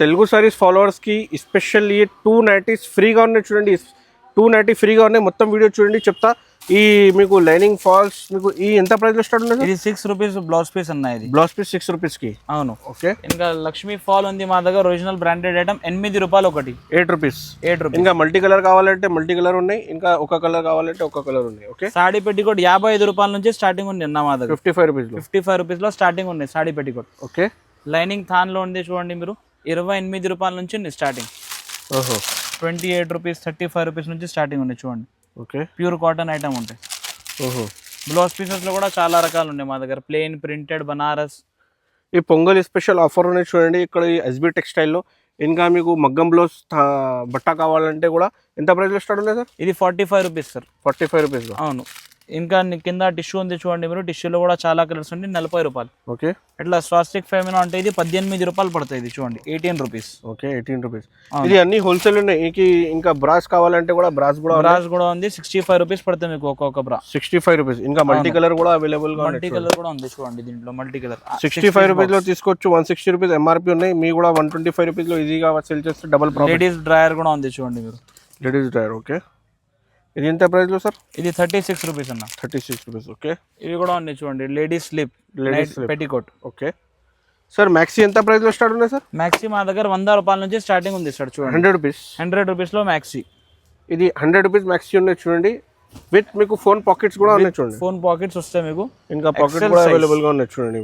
తెలుగు సారీస్ ఫాలోవర్స్కి స్పెషల్ ఈ two nighties ఫ్రీగా ఉన్నాయి చూడండి. టూ నైటీ ఫ్రీగా ఉన్నాయి. మొత్తం వీడియో చూడండి చెప్తా. ఈ మీకు లైనింగ్ ఫాల్స్ మీకు ఈ ఎంత ప్రైస్లో స్టార్ట్ ఉంది ఇది సిక్స్ రూపీస్ బ్లౌజ్ పీస్ ఇది. బ్లౌజ్ పీస్ సిక్స్ రూపీస్కి అవును. ఓకే ఇంకా లక్ష్మీ ఫాల్ ఉంది మా దగ్గర ఒరిజినల్ బ్రాండెడ్ ఐటమ్ ఎనిమిది రూపాయలు ఒకటి. ఎయిట్ రూపీస్ ఎయిట్ రూపీస్ ఇంకా మల్టీ కలర్ కావాలంటే మల్టీ కలర్ ఉన్నాయి. ఇంకా ఒక కలర్ కావాలంటే ఒక కలర్ ఉన్నాయి. ఓకే సాడీ పెట్టికోట్ యాభై ఐదు రూపాయల నుంచి స్టార్టింగ్ ఉంది అన్న మా దగ్గర. ఫిఫ్టీ ఫైవ్ రూపీస్లో ఫిఫ్టీ ఫైవ్ రూపీస్లో స్టార్టింగ్ ఉంది సాడీ పెట్టికోట్ ఓకే లైనింగ్ థాన్లో ఉంది చూడండి మీరు. ఇరవై ఎనిమిది రూపాయల నుంచి ఉంది స్టార్టింగ్ ఓహో. Twenty eight rupees thirty five rupees నుంచి స్టార్టింగ్ ఉంది చూడండి. ఓకే. ప్యూర్ కాటన్ ఐటమ్ ఉంటాయి. ఓహో. బ్లౌజ్ పీసెస్లో కూడా చాలా రకాలు ఉన్నాయి మా దగ్గర. ప్లెయిన్ ప్రింటెడ్ బనారస్ ఈ పొంగల్ స్పెషల్ ఆఫర్ ఉన్నాయి చూడండి. ఇక్కడ ఈ ఎస్బీ టెక్స్టైల్లో ఇంకా మీకు మగ్గం బ్లౌజ్ బట్ట కావాలంటే కూడా ఎంత ప్రైస్లో స్టార్ట్ ఉంది సార్? ఇది forty five rupees sir forty five రూపీస్లో అవును. ఇంకా కింద టిష్యూ ఉంది చూడండి మీరు. టిష్యూలో కూడా చాలా కలర్స్ ఉంది నలభై రూపాయలు. ఓకే. ఇట్లా స్వాస్టిక్ ఫెమినా అంటే ఇది పద్దెనిమిది రూపాయలు పడుతుంది ఇది చూడండి. Eighteen rupees okay eighteen rupees. ఇది అన్ని హోల్సేల్ ఉన్నాయి. ఇంక బ్రాస్ కావాలంటే కూడా బ్రాస్ కూడా బ్రాస్ కూడా ఉంది. సిక్స్టీ ఫైవ్ రూపీస్ పడుతుంది మీకు ఒక్కొక్క బ్రా సిక్స్టీ ఫైవ్ రూపీస్ ఇంకా మల్టీ కలర్ కూడా అవైలబుల్గా మల్టీ కలర్ కూడా ఉంది చూడండి దీంట్లో మల్టీ కలర్ సిక్స్టీ ఫైవ్ రూపీస్లో తీసుకోవచ్చు. వన్ సిక్స్టీ రూపీస్ ఎంఆర్పి ఉన్నాయి. మీ కూడా వన్ ట్వంటీ ఫైవ్ రూపీస్లో ఈజీగా సేల్ చేస్తే డబల్ లేడీస్ డ్రాయర్ కూడా ఉంది చూడండి మీరు. లేడీస్ టైర్ ఓకే ఇది ఎంత ప్రైస్లో సార్ ఇది థర్టీ సిక్స్ రూపీస్ అన్న. థర్టీ సిక్స్ రూపీస్ ఓకే ఇవి కూడా ఉన్నాయి చూడండి ladies slip ladies. Petticoat okay sir maxi ఎంత ప్రైస్లో స్టార్ట్ ఉన్నాయి సార్ మ్యాక్సీ మా దగ్గర వంద రూపాయల నుంచి స్టార్టింగ్ ఉంది సార్ చూడండి. హండ్రెడ్ రూపీస్ హండ్రెడ్ రూపీస్లో మ్యాక్సీ ఇది హండ్రెడ్ రూపీస్ మ్యాక్సీ ఉన్నాయి చూడండి. విత్ మీకు ఫోన్ పాకెట్స్ కూడా ఉన్నాయి చూడండి. ఫోన్ పాకెట్స్ వస్తాయి మీకు. ఇంకా పాకెట్ కూడా size. అవైలబుల్గా ఉన్నాయి చూడండి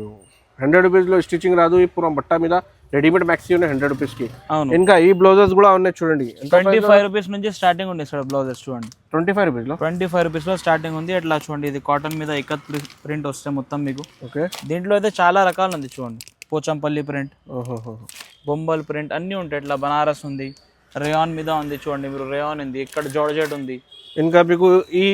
హండ్రెడ్ రూపీస్లో స్టిచింగ్ రాదు ఇప్పుడు బట్ట మీద. రెడీమేడ్ మ్యాక్సీ ఉన్నాయి హండ్రెడ్ రూపీస్కి. అవును. ఇంకా ఈ బ్లౌజెస్ కూడా ఉన్నాయి చూడండి. ట్వంటీ ఫైవ్ రూపీస్ నుంచి స్టార్టింగ్ ఉంది సార్ బ్లౌజెస్ చూడండి. ట్వంటీ ఫైవ్ రూపీస్లో? ట్వంటీ ఫైవ్ రూపీస్లో స్టార్టింగ్ ఉంది. ఇట్లా చూడండి ఇది కాటన్ మీద ఇక్కత్ ప్రింట్ వస్తే మొత్తం మీకు. ఓకే దీంట్లో అయితే చాలా రకాలు ఉంది చూడండి. పోచంపల్లి ప్రింట్ ఓహో. బొంబల్ ప్రింట్ అన్నీ ఉంటాయి. ఇట్లా బనారస్ ఉంది రేయాన్ మీద ఉంది చూడండి మీరు. రేయాన్ ఉంది ఇక్కడ జోర్జెట్ ఉంది. ఇంకా మీకు ఈ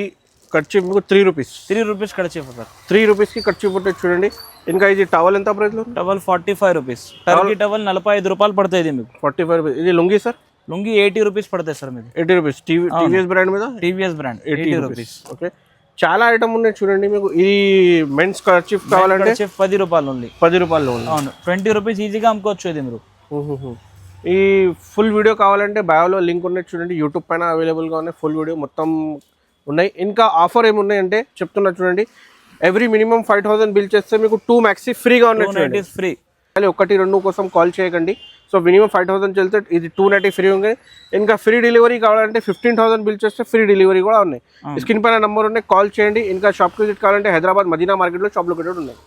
ఖర్చు మీకు త్రీ రూపీస్ త్రీ రూపీస్ కడిచి సార్. త్రీ రూపీస్కి ఖర్చు పుట్టే చూడండి. ఇంకా ఇది టవల్ ఎంత ప్రైస్లో towel forty five rupees Turkey towel నలభై ఐదు రూపాయలు పడుతుంది ఇది మీకు. ఫార్టీ ఫైవ్ రూపీస్ ఇది lungi sir lungi eighty rupees పడతాయి సార్ మీకు eighty rupees TV TVS brand మీద? TVS brand eighty rupees okay చాలా ఐటమ్ ఉన్నాయి చూడండి మీకు. ఈ మెన్స్ ఖర్చు కావాలంటే? చెఫ్ పది రూపాయలు ఉంది పది రూపాయలు ఉంది అవును. ట్వంటీ రూపీస్ ఈజీగా అమ్ముకోవచ్చు ఇది మీరు. ఈ ఫుల్ వీడియో కావాలంటే బయోలో లింక్ ఉన్నాయి చూడండి. యూట్యూబ్ పైన అవైలబుల్గా ఉన్నాయి. ఫుల్ వీడియో మొత్తం ఉన్నాయి. ఇంకా ఆఫర్ ఏమున్నాయంటే చెప్తున్నా చూడండి. Every minimum five thousand bill చేస్తే మీకు టూ మ్యాక్సీ ఫ్రీగా ఇట్ ఫ్రీ మళ్ళీ ఒకటి రెండు కోసం కాల్ చేయకండి. సో మినిమం ఫైవ్ థౌసండ్ చెల్తే ఇది టూ నైంటీ ఫ్రీ ఉంది. ఇంకా ఫ్రీ డెలివరీ కావాలంటే ఫిఫ్టీన్ థౌసండ్ బిల్ చేస్తే ఫ్రీ డెలివరీ కూడా ఉన్నాయి. స్క్రీన్ పైన నంబర్ ఉన్నాయి కాల్ చేయండి. ఇంకా షాప్ విజిట్ కావాలంటే హైదరాబాద్ మదీనా మార్కెట్లో షాప్ లొకేటెడ్ ఉన్నాయి.